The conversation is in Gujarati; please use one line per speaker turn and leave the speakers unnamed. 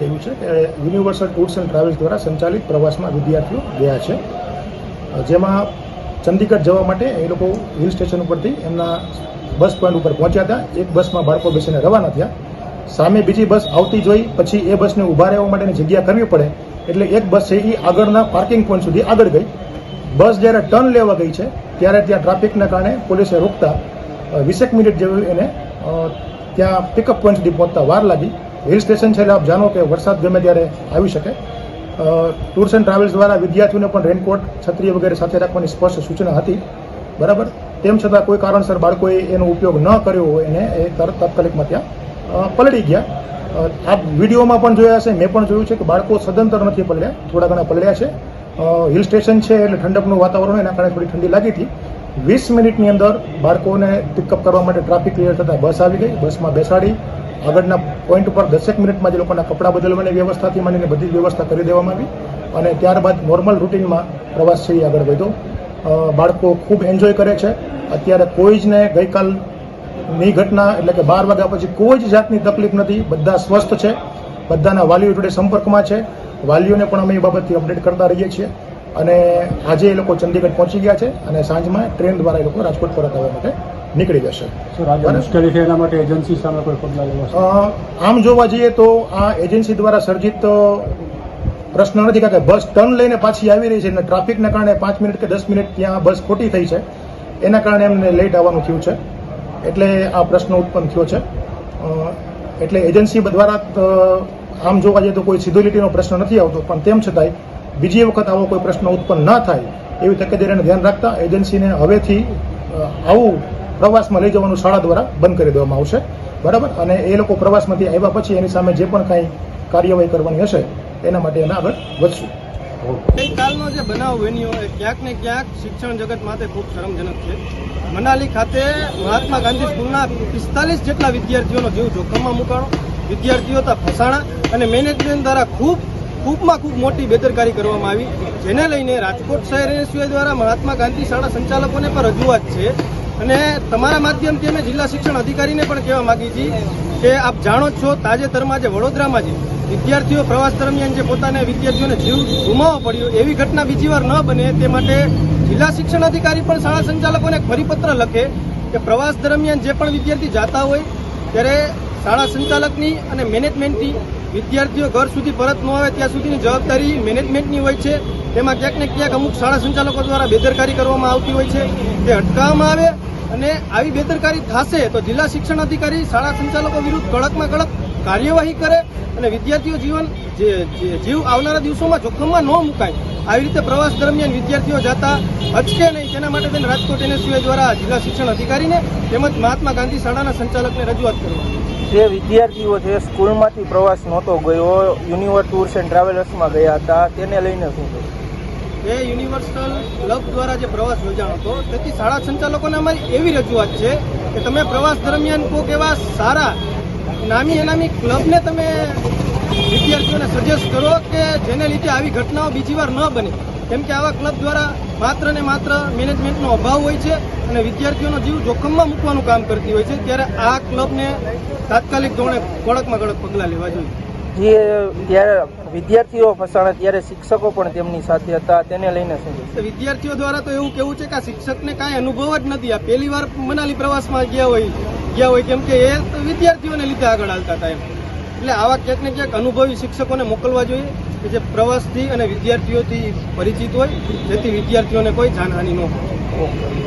થયું છે. કે યુનિવર્સલ ટૂર્સ એન્ડ ટ્રાવેલ્સ દ્વારા સંચાલિત પ્રવાસમાં વિદ્યાર્થીઓ ગયા છે. જેમાં ચંદીગઢ જવા માટે એ લોકો હિલ સ્ટેશન ઉપરથી એમના બસ પોઈન્ટ ઉપર પહોંચ્યા હતા. એક બસમાં બાળકો બેસીને રવાના થયા. સામે બીજી બસ આવતી જોઈ, પછી એ બસને ઊભા રહેવા માટેની જગ્યા કરવી પડે. એટલે એક બસ છે એ આગળના પાર્કિંગ પોઈન્ટ સુધી આગળ ગઈ. બસ જ્યારે ટર્ન લેવા ગઈ છે, ત્યારે ત્યાં ટ્રાફિકના કારણે પોલીસે રોકતા વીસેક મિનિટ જેવી એને ત્યાં પિકઅપ પોઈન્ટ સુધી પહોંચતા વાર લાગી. હિલ સ્ટેશન છે એટલે આપ જાણો કે વરસાદ ગમે ત્યારે આવી શકે. ટૂર્સ એન્ડ ટ્રાવેલ્સ દ્વારા વિદ્યાર્થીઓને પણ રેનકોટ, છત્રી વગેરે સાથે રાખવાની સ્પષ્ટ સૂચના હતી. બરાબર? તેમ છતાં કોઈ કારણસર બાળકોએ એનો ઉપયોગ ન કર્યો હોય એને એ તાત્કાલિકમાં ત્યાં પલળી ગયા. આપ વિડીયોમાં પણ જોયા હશે, મેં પણ જોયું છે કે બાળકો સદંતર નથી પલળ્યા, થોડા ઘણા પલળ્યા છે. હિલ સ્ટેશન છે એટલે ઠંડકનું વાતાવરણ એના કારણે થોડી ઠંડી લાગી હતી. વીસ મિનિટની અંદર બાળકોને પિકઅપ કરવા માટે ટ્રાફિક ક્લિયર થતાં બસ આવી ગઈ, બસમાં બેસાડી આગળના પોઈન્ટ ઉપર દસેક મિનિટમાં જે લોકોના કપડાં બદલવાની વ્યવસ્થાથી માંડીને બધી વ્યવસ્થા કરી દેવામાં આવી અને ત્યારબાદ નોર્મલ રૂટીનમાં પ્રવાસ એ આગળ વધ્યો બાળકો ખૂબ એન્જોય કરે છે. અત્યારે કોઈ જ ને ગઈકાલની ઘટના એટલે કે બાર વાગ્યા પછી કોઈ જ જાતની તકલીફ નથી. બધા સ્વસ્થ છે. બધાના વાલીઓ જોડે સંપર્કમાં છે. વાલીઓને પણ અમે એ બાબતથી અપડેટ કરતા રહીએ છીએ. અને આજે એ લોકો ચંદીગઢ પહોંચી ગયા છે અને સાંજમાં ટ્રેન દ્વારા એ લોકો રાજકોટ પરત આવવા માટે નીકળી જશે.
મુશ્કેલી છે એના માટે એજન્સી સામે કોઈ પગલાં લેવા
આમ જોવા જઈએ તો આ એજન્સી દ્વારા સર્જિત પ્રશ્ન નથી કારણ કે બસ ટર્ન લઈને પાછી આવી રહી છે અને ટ્રાફિકના કારણે પાંચ મિનિટ કે દસ મિનિટ ત્યાં બસ ખોટી થઈ છે. એના કારણે એમને લેટ આવવાનું થયું છે. એટલે આ પ્રશ્ન ઉત્પન્ન થયો છે. એટલે એજન્સી દ્વારા આમ જોવા જઈએ તો કોઈ સિદ્ધોલિટીનો પ્રશ્ન નથી આવતો પણ તેમ છતાંય બીજી વખત આવો કોઈ પ્રશ્ન ઉત્પન્ન ન થાય એવી તકેદારીને ધ્યાન રાખતા એજન્સીને હવેથી આવું પ્રવાસમાં લઈ જવાનું શાળા દ્વારા બંધ કરી દેવામાં આવશે. બરાબર? અને એ લોકો પ્રવાસમાંથી આવ્યા પછી એની સામે જે પણ કાંઈ કાર્યવાહી કરવાની હશે, એના માટે એના આગળ વધશું.
ગઈકાલનો જે બનાવ બન્યો એ ક્યાંક ને ક્યાંક શિક્ષણ જગત માટે ખૂબ શરમજનક છે. મનાલી ખાતે મહાત્મા ગાંધી સ્કૂલના પિસ્તાલીસ જેટલા વિદ્યાર્થીઓનો જીવ જોખમમાં મુકાણો વિદ્યાર્થીઓ હતા ફસાણા અને મેનેજમેન્ટ દ્વારા ખૂબ, ખૂબમાં ખૂબ મોટી બેદરકારી કરવામાં આવી. જેને લઈને રાજકોટ શહેર એનએસયુઆઈ દ્વારા મહાત્મા ગાંધી શાળા સંચાલકોને પણ રજૂઆત છે અને તમારા માધ્યમથી અમે જિલ્લા શિક્ષણ અધિકારીને પણ કહેવા માંગી છીએ કે આપ જાણો જ છો, તાજેતરમાં જે વડોદરામાં જે વિદ્યાર્થીઓ પ્રવાસ દરમિયાન જે પોતાના વિદ્યાર્થીઓને જીવ ગુમાવવો પડ્યો, એવી ઘટના બીજી વાર ન બને તે માટે જિલ્લા શિક્ષણ અધિકારી પણ શાળા સંચાલકોને એક પરિપત્ર લખે કે પ્રવાસ દરમિયાન જે પણ વિદ્યાર્થી જાતા હોય, ત્યારે શાળા સંચાલકની અને મેનેજમેન્ટની વિદ્યાર્થીઓ ઘર સુધી પરત ન આવે ત્યાં સુધીની જવાબદારી મેનેજમેન્ટની હોય છે. તેમાં ક્યાંક ને ક્યાંક અમુક શાળા સંચાલકો દ્વારા બેદરકારી કરવામાં આવતી હોય છે. તે અટકાવવામાં આવે અને આવી બેદરકારી થશે તો જિલ્લા શિક્ષણ અધિકારી શાળા સંચાલકો વિરુદ્ધ કડકમાં કડક કાર્યવાહી કરે અને વિદ્યાર્થીઓ જીવન જીવ આવનારા દિવસોમાં જોખમમાં ન મુકાય આવી રીતે પ્રવાસ દરમિયાન વિદ્યાર્થીઓ જતા અચકે નહીં. તેના માટે તેને રાજકોટ એનએસયુઆઈ દ્વારા જિલ્લા શિક્ષણ અધિકારીને તેમજ મહાત્મા ગાંધી શાળાના સંચાલકને રજૂઆત કરવામાં
જે વિદ્યાર્થીઓ છે, સ્કૂલમાંથી પ્રવાસ નહોતો ગયો, યુનિવર્સ ટૂર્સ એન્ડ ટ્રાવેલર્સમાં ગયા હતા, તેને લઈને શું
એ યુનિવર્સલ ક્લબ દ્વારા જે પ્રવાસ યોજાણો હતો, તેથી શાળા સંચાલકોને અમારી એવી રજૂઆત છે કે તમે પ્રવાસ દરમિયાન કોઈક એવા સારા નામી અનામી ક્લબને તમે વિદ્યાર્થીઓને સજેસ્ટ કરો કે જેને લીધે આવી ઘટનાઓ બીજી વાર ન બને. કેમ કે આવા ક્લબ દ્વારા માત્ર ને માત્ર મેનેજમેન્ટનો અભાવ હોય છે અને વિદ્યાર્થીઓનો જીવ જોખમમાં મૂકવાનું કામ કરતી હોય છે ત્યારે આ ક્લબને તાત્કાલિક ધોરણે કડકમાં કડક પગલાં લેવા જોઈએ.
જે ત્યારે વિદ્યાર્થીઓ ફસાણા ત્યારે શિક્ષકો પણ તેમની સાથે હતા તેને લઈને શું
વિદ્યાર્થીઓ દ્વારા તો એવું કેવું છે કે આ શિક્ષકને કાંઈ અનુભવ જ નથી. આ પહેલી વાર મનાલી પ્રવાસમાં ગયા હોય. ગયા હોય, કેમ કે એ વિદ્યાર્થીઓને લીધે આગળ હાલતા હતા એમ. એટલે આવા ક્યાંક ને ક્યાંક અનુભવી શિક્ષકોને મોકલવા જોઈએ કે જે પ્રવાસથી અને વિદ્યાર્થીઓથી પરિચિત હોય, જેથી વિદ્યાર્થીઓને કોઈ જાનહાનિ ન હોય.